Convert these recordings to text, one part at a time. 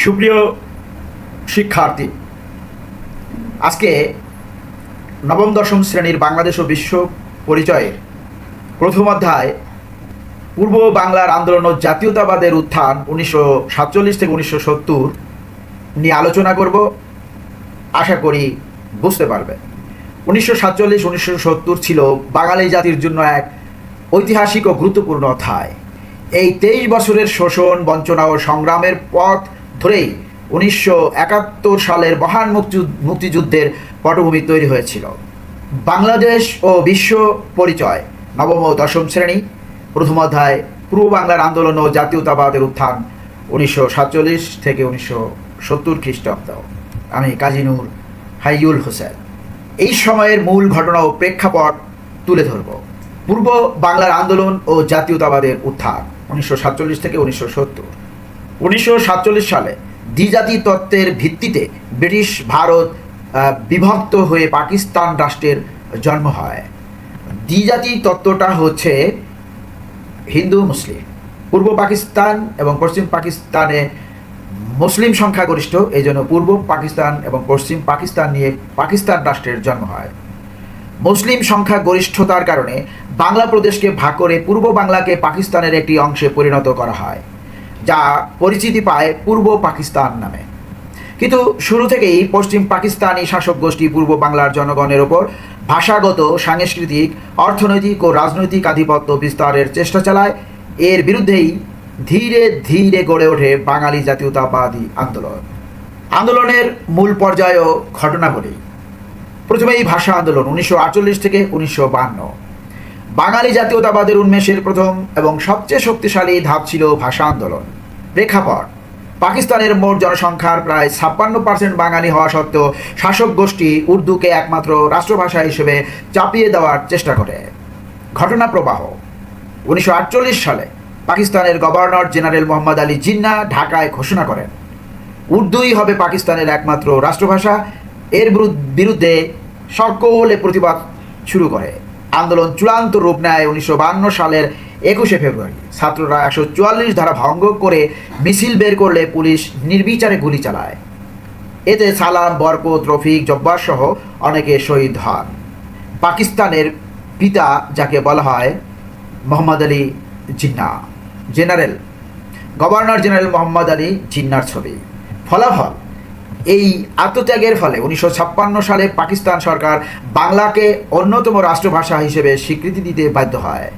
সুপ্রিয় শিক্ষার্থী, আজকে নবম, দশম শ্রেণির বাংলাদেশ ও বিশ্ব পরিচয়ের প্রথম অধ্যায়, পূর্ব বাংলার আন্দোলন ও জাতীয়তাবাদের উত্থান উনিশশো সাতচল্লিশ থেকে উনিশশো সত্তর নিয়ে আলোচনা করব। আশা করি বুঝতে পারবে। উনিশশো সাতচল্লিশ, উনিশশো সত্তর ছিল বাঙালি জাতির জন্য এক ঐতিহাসিক ও গুরুত্বপূর্ণ অধ্যায়। এই তেইশ বছরের শোষণ, বঞ্চনা ও সংগ্রামের পথ ধরেই উনিশশো একাত্তর সালের মহান মুক্তিযুদ্ধ মুক্তিযুদ্ধের পটভূমি তৈরি হয়েছিল। বাংলাদেশ ও বিশ্ব পরিচয়, নবম ও দশম শ্রেণি, প্রথম অধ্যায়, পূর্ব বাংলার আন্দোলন ও জাতীয়তাবাদের উত্থান উনিশশো সাতচল্লিশ থেকে উনিশশো সত্তর খ্রিস্টাব্দ। আমি কাজী নূর হাইউল হোসেন। এই সময়ের মূল ঘটনা ও প্রেক্ষাপট তুলে ধরব। পূর্ব বাংলার আন্দোলন ও জাতীয়তাবাদের উত্থান উনিশশো সাতচল্লিশ থেকে উনিশশো সত্তর। উনিশশো সাতচল্লিশ সালে দ্বিজাতি তত্ত্বের ভিত্তিতে ব্রিটিশ ভারত বিভক্ত হয়ে পাকিস্তান রাষ্ট্রের জন্ম হয়। দ্বিজাতি তত্ত্বটা হচ্ছে হিন্দু, মুসলিম। পূর্ব পাকিস্তান এবং পশ্চিম পাকিস্তানে মুসলিম সংখ্যাগরিষ্ঠ এই জন্য পূর্ব পাকিস্তান এবং পশ্চিম পাকিস্তান নিয়ে পাকিস্তান রাষ্ট্রের জন্ম হয়। মুসলিম সংখ্যা গরিষ্ঠতার কারণে বাংলা প্রদেশকে ভাগ করে পূর্ব বাংলাকে পাকিস্তানের একটি অংশে পরিণত করা হয়। যা পরিচিতি পায় পূর্ব পাকিস্তান নামে। কিন্তু শুরু থেকেই পশ্চিম পাকিস্তানি শাসক গোষ্ঠী পূর্ব বাংলার জনগণের ওপর ভাষাগত, সাংস্কৃতিক, অর্থনৈতিক ও রাজনৈতিক আধিপত্য বিস্তারের চেষ্টা চালায়। এর বিরুদ্ধেই ধীরে ধীরে গড়ে ওঠে বাঙালি জাতীয়তাবাদী আন্দোলন। আন্দোলনের মূল পর্যায় ও ঘটনাবলী। প্রথমে এই ভাষা আন্দোলন উনিশশো আটচল্লিশ থেকে উনিশশো বাঙালি জাতীয়তাবাদের উন্মেষের প্রথম এবং সবচেয়ে শক্তিশালী ধাপ ছিল ভাষা আন্দোলন। প্রেক্ষাপট, পাকিস্তানের মোট জনসংখ্যার প্রায় ছাপ্পান্ন পার্সেন্ট বাঙালি হওয়া সত্ত্বেও শাসক গোষ্ঠী উর্দুকে একমাত্র রাষ্ট্রভাষা হিসেবে চাপিয়ে দেওয়ার চেষ্টা করে। ঘটনা প্রবাহ, উনিশশো আটচল্লিশ সালে পাকিস্তানের গভর্নর জেনারেল মোহাম্মদ আলী জিন্না ঢাকায় ঘোষণা করেন, উর্দুই হবে পাকিস্তানের একমাত্র রাষ্ট্রভাষা। এর বিরুদ্ধ- বিরুদ্ধে সকলে প্রতিবাদ শুরু করে। আন্দোলন চূড়ান্ত রূপ নেয় উনিশশো সালের একুশে ফেব্রুয়ারি। ছাত্ররা একশো চুয়াল্লিশ ধারা ভঙ্গ করে মিছিল বের করলে পুলিশ নির্বিচারে গুলি চালায়। এতে সালাম, বরকত, রফিক, জব্বার সহ অনেকে শহীদ হন। পাকিস্তানের পিতা, যাকে বলা হয় Mohammad Ali Jinnah, general. Governor general Mohammad Ali জিন্নার ছবি। ফলাফল এই আত্মত্যাগের ফলে উনিশশো ছাপ্পান্ন সালে পাকিস্তান সরকার বাংলাকে অন্যতম রাষ্ট্রভাষা হিসেবে স্বীকৃতি দিতে বাধ্য হয়।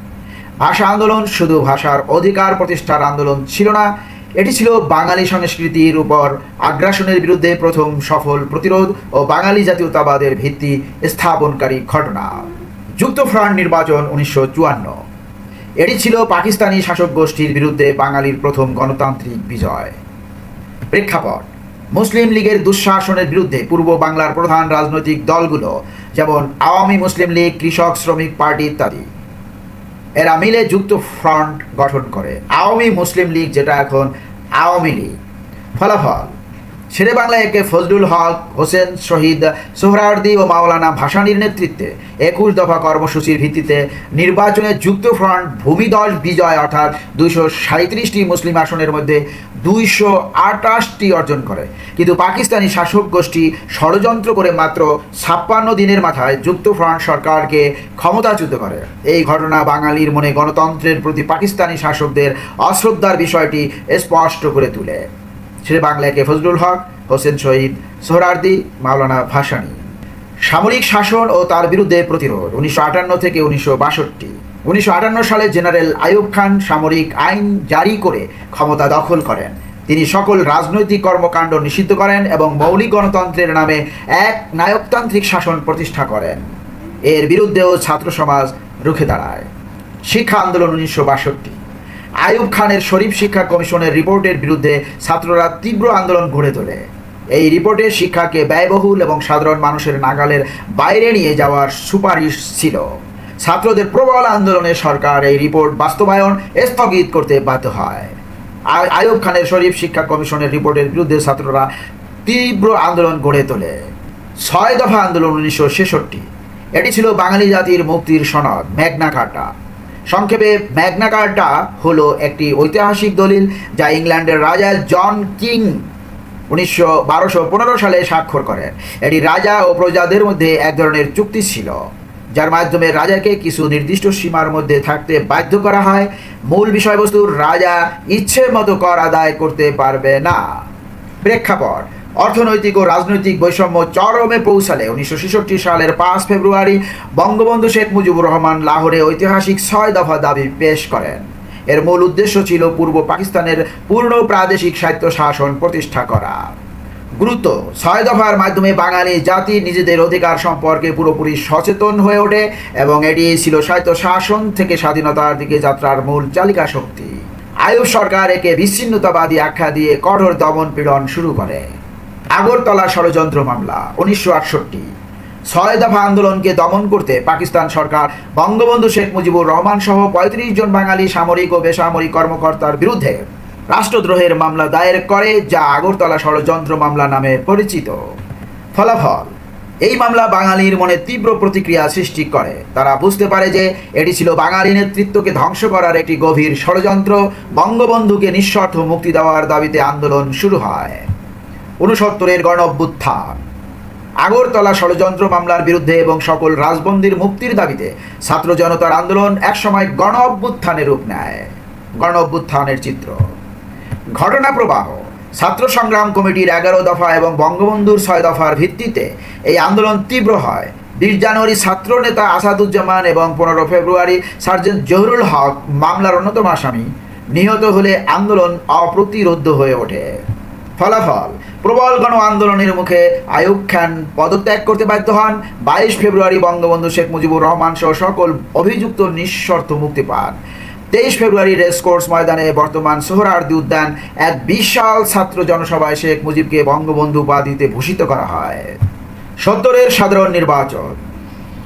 ভাষা আন্দোলন শুধু ভাষার অধিকার প্রতিষ্ঠার আন্দোলন ছিল না, এটি ছিল বাঙালি সংস্কৃতির উপর আগ্রাসনের বিরুদ্ধে প্রথম সফল প্রতিরোধ ও বাঙালি জাতীয়তাবাদের ভিত্তি স্থাপনকারী ঘটনা। যুক্তফ্রন্ট নির্বাচন উনিশশো চুয়ান্ন। এটি ছিল পাকিস্তানি শাসক গোষ্ঠীর বিরুদ্ধে বাঙালির প্রথম গণতান্ত্রিক বিজয়। প্রেক্ষাপট। মুসলিম লীগের দুঃশাসনের বিরুদ্ধে পূর্ব বাংলার প্রধান রাজনৈতিক দলগুলো, যেমন আওয়ামী মুসলিম লীগ, কৃষক শ্রমিক পার্টি ইত্যাদি। এরা মিলে যুক্ত ফ্রন্ট গঠন করে। আওয়ামী মুসলিম লীগ যেটা এখন আওয়ামী লীগ। ফলাফল শেরে বাংলায় একে ফজলুল হক, হোসেন, শহীদ, সোহরাওয়ার্দী ও মাওলানা ভাসানির নেতৃত্বে একুশ দফা কর্মসূচির ভিত্তিতে নির্বাচনে যুক্ত ফ্রন্ট ভূমিদল বিজয় অর্থাৎ দুইশো সাঁত্রিশটি মুসলিম আসনের মধ্যে দুইশো আটাশটি অর্জন করে। কিন্তু পাকিস্তানি শাসক গোষ্ঠী ষড়যন্ত্র করে মাত্র ছাপ্পান্ন দিনের মাথায় যুক্ত ফ্রন্ট সরকারকে ক্ষমতাচ্যুত করে। এই ঘটনা বাঙালির মনে গণতন্ত্রের প্রতি পাকিস্তানি শাসকদের অশ্রদ্ধার বিষয়টি স্পষ্ট করে তুলে। শেরে বাংলাকে ফজলুল হক হোসেন শহীদ সোহরার্দি মাওলানা ভাসানী। সামরিক শাসন ও তার বিরুদ্ধে প্রতিরোধ, উনিশশো আটান্ন থেকে উনিশশো বাষট্টি। উনিশশো আটান্ন সালে জেনারেল আইয়ুব খান সামরিক আইন জারি করে ক্ষমতা দখল করেন। তিনি সকল রাজনৈতিক কর্মকাণ্ড নিষিদ্ধ করেন এবং মৌলিক গণতন্ত্রের নামে এক নায়কতান্ত্রিক শাসন প্রতিষ্ঠা করেন। এর বিরুদ্ধেও ছাত্র সমাজ রুখে দাঁড়ায়। শিক্ষা আন্দোলন উনিশশো বাষট্টি। আইয়ুব খানের শরীফ শিক্ষা কমিশনের রিপোর্টের বিরুদ্ধে ছাত্ররা তীব্র আন্দোলন গড়ে তোলে। এই রিপোর্টে শিক্ষাকে ব্যয়বহুল এবং সাধারণ মানুষের নাগালের বাইরে নিয়ে যাওয়ার সুপারিশ ছিল। ছাত্রদের প্রবল আন্দোলনে সরকার এই রিপোর্ট বাস্তবায়ন স্থগিত করতে বাধ্য হয়। আ- আইয়ুব খানের শরীফ শিক্ষা কমিশনের রিপোর্টের বিরুদ্ধে ছাত্ররা তীব্র আন্দোলন গড়ে তোলে। ছয় দফা আন্দোলন উনিশশো ছেষট্টি। এটি ছিল বাঙালি জাতির মুক্তির সনদ ম্যাগনা কার্টা সংক্ষেপে ম্যাগনা কার্টা হলো একটি ঐতিহাসিক দলিল যা ইংল্যান্ডের রাজা জন কিং উনিশশো বারোশো পনেরো সালে স্বাক্ষর করেন। এটি রাজা ও প্রজাদের মধ্যে এক ধরনের চুক্তি ছিল, যার মাধ্যমে রাজাকে কিছু নির্দিষ্ট সীমার মধ্যে থাকতে বাধ্য করা হয়। মূল বিষয়বস্তুর রাজা ইচ্ছে মতো কর আদায় করতে পারবে না। প্রেক্ষাপট অর্থনৈতিক ও রাজনৈতিক বৈষম্য চরমে পৌঁছালে উনিশশো ছেষট্টি সালের পাঁচ ফেব্রুয়ারি বঙ্গবন্ধু শেখ মুজিবুর রহমান লাহোরে ঐতিহাসিক ছয় দফা দাবি পেশ করেন। এর মূল উদ্দেশ্য ছিল পূর্ব পাকিস্তানের পূর্ণ প্রাদেশিক স্বায়ত্ত শাসন প্রতিষ্ঠা করা। গুরুত্ব, ছয় দফার মাধ্যমে বাঙালি জাতি নিজেদের অধিকার সম্পর্কে পুরোপুরি সচেতন হয়ে ওঠে এবং এটি ছিল স্বায়ত্ত শাসন থেকে স্বাধীনতার দিকে যাত্রার মূল চালিকা শক্তি। আয়ুব সরকার একে বিচ্ছিন্নতাবাদী আখ্যা দিয়ে কঠোর দমন পীড়ন শুরু করে। আগরতলা ষড়যন্ত্র মামলা, উনিশশো আটষট্টি। ছয় দফা আন্দোলনকে দমন করতে পাকিস্তান সরকার, বঙ্গবন্ধু শেখ মুজিবুর রহমান সহ পঁয়ত্রিশ জন বাঙালি সামরিক ও বেসামরিক কর্মকর্তার বিরুদ্ধে রাষ্ট্রদ্রোহের মামলা দায়ের করে, যা আগরতলা ষড়যন্ত্র মামলা নামে পরিচিত। ফলাফল, এই মামলা বাঙালির মনে তীব্র প্রতিক্রিয়া সৃষ্টি করে। তারা বুঝতে পারে যে এটি ছিল বাঙালি নেতৃত্বকে ধ্বংস করার একটি গভীর ষড়যন্ত্র। বঙ্গবন্ধুকে নিঃস্বার্থ মুক্তি দেওয়ার দাবিতে আন্দোলন শুরু হয়। উনসত্তরের গণ অভ্যুত্থান আগরতলা ষড়যন্ত্র মামলার বিরুদ্ধে এবং সকল রাজবন্দির মুক্তির দাবিতে ছাত্র জনতার আন্দোলন একসময় গণ অভ্যুত্থানে রূপ নেয়। গণ অভ্যুত্থানের চিত্র। ঘটনা প্রবাহ। ছাত্র সংগ্রাম কমিটির এগারো দফা এবং বঙ্গবন্ধুর ছয় দফার ভিত্তিতে এই আন্দোলন তীব্র হয়। বিশ জানুয়ারি ছাত্র নেতা আসাদুজ্জামান এবং পনেরো ফেব্রুয়ারি সার্জেন্ট জহুরুল হক মামলার অন্যতম আসামি নিহত হলে আন্দোলন অপ্রতিরোধ্য হয়ে ওঠে। ফলাফল প্রবল গণ আন্দোলনের মুখে আয়ুব খান পদত্যাগ করতে বাধ্য হন। বাইশ ফেব্রুয়ারি বঙ্গবন্ধু শেখ মুজিবুর রহমান সহ সকল অভিযুক্ত নিঃশর্ত মুক্তি পান। তেইশ ফেব্রুয়ারি রেসকোর্স ময়দানে বর্তমান সোহরার্দি উদ্যান এক বিশাল ছাত্র জনসভায় শেখ মুজিবকে বঙ্গবন্ধু উপাধিতে ভূষিত করা হয়। সত্তরের সাধারণ নির্বাচন।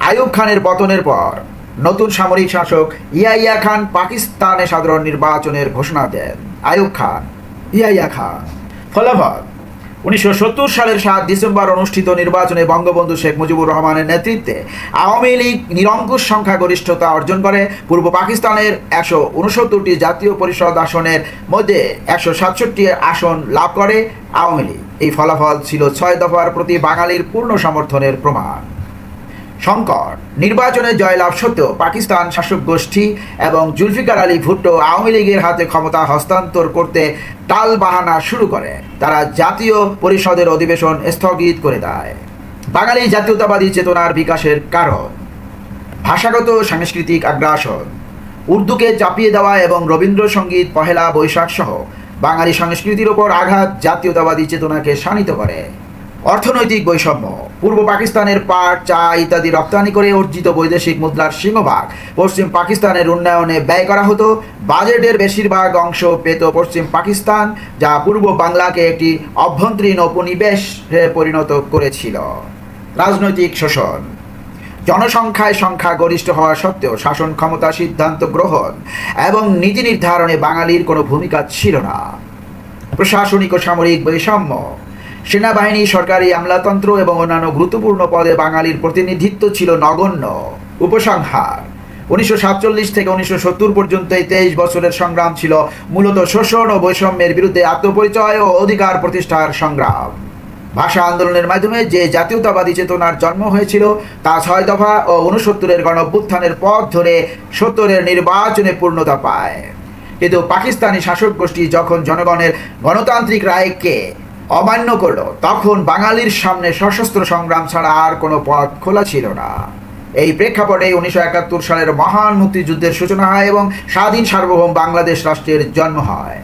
আয়ুব খানের পতনের পর নতুন সামরিক শাসক ইয়াইয়া খান পাকিস্তানে সাধারণ নির্বাচনের ঘোষণা দেন। আয়ুব খান ইয়াইয়া খান। ফলাফল উনিশশো সত্তর সালের সাত ডিসেম্বর অনুষ্ঠিত নির্বাচনে বঙ্গবন্ধু শেখ মুজিবুর রহমানের নেতৃত্বে আওয়ামী লীগ নিরঙ্কুশ সংখ্যাগরিষ্ঠতা অর্জন করে। পূর্ব পাকিস্তানের একশো উনসত্তরটি জাতীয় পরিষদ আসনের মধ্যে একশো সাতষট্টি আসন লাভ করে আওয়ামী লীগ। এই ফলাফল ছিল ছয় দফার প্রতি বাঙালির পূর্ণ সমর্থনের প্রমাণ। সংকট নির্বাচনে জয়লাভ সত্ত্বেও পাকিস্তান শাসক গোষ্ঠী এবং জুলফিকার আলী ভুট্টো আওয়ামী লীগের হাতে ক্ষমতা হস্তান্তর করতে টাল বাহানা শুরু করে। তারা জাতীয় পরিষদের অধিবেশন স্থগিত করে দেয়। বাঙালি জাতীয়তাবাদী চেতনার বিকাশের কারণ। ভাষাগত সাংস্কৃতিক আগ্রাসন। উর্দুকে চাপিয়ে দেওয়া এবং রবীন্দ্রসঙ্গীত পহেলা বৈশাখ সহ বাঙালি সংস্কৃতির ওপর আঘাত জাতীয়তাবাদী চেতনাকে শানিত করে। অর্থনৈতিক বৈষম্য, পূর্ব পাকিস্তানের পাট, চা ইত্যাদি রপ্তানি করে অর্জিত বৈদেশিক মুদ্রার সিংহভাগ, পশ্চিম পাকিস্তানের উন্নয়নে ব্যয় করা হতো। বাজেটের বেশিরভাগ অংশ পেত পশ্চিম পাকিস্তান, যা পূর্ব বাংলাকে একটি অভ্যন্তরীণ উপনিবেশে পরিণত করেছিল। রাজনৈতিক শোষণ, জনসংখ্যায় সংখ্যা গরিষ্ঠ হওয়া সত্ত্বেও শাসন ক্ষমতা সিদ্ধান্ত গ্রহণ এবং নীতি নির্ধারণে বাঙালির কোনো ভূমিকা ছিল না। প্রশাসনিক ও সামরিক বৈষম্য সেনাবাহিনী, সরকারি আমলাতন্ত্র এবং অন্যান্য গুরুত্বপূর্ণ পদে বাঙালির প্রতিনিধিত্ব ছিল নগণ্য। উপসংহার। উনিশশো সাতচল্লিশ থেকে উনিশশো সত্তর পর্যন্ত এই তেইশ বছরের সংগ্রাম ছিল মূলত শোষণ ও বৈষম্যের বিরুদ্ধে আত্মপরিচয় ও অধিকার প্রতিষ্ঠার সংগ্রাম। ভাষা আন্দোলনের মাধ্যমে যে জাতীয়তাবাদী চেতনার জন্ম হয়েছিল, তা ছয় দফা ও উনসত্তরের গণঅভ্যুত্থানের পথ ধরে সত্তরের নির্বাচনে পূর্ণতা পায়। কিন্তু পাকিস্তানি শাসক গোষ্ঠী যখন জনগণের গণতান্ত্রিক রায়কে অমান্য করল। তখন বাঙালির সামনে সশস্ত্র সংগ্রাম ছাড়া আর কোনো পথ খোলা ছিল না। এই প্রেক্ষাপটে উনিশশো একাত্তর সালের মহান মুক্তিযুদ্ধের সূচনা হয় এবং স্বাধীন সার্বভৌম বাংলাদেশ রাষ্ট্রের জন্ম হয়।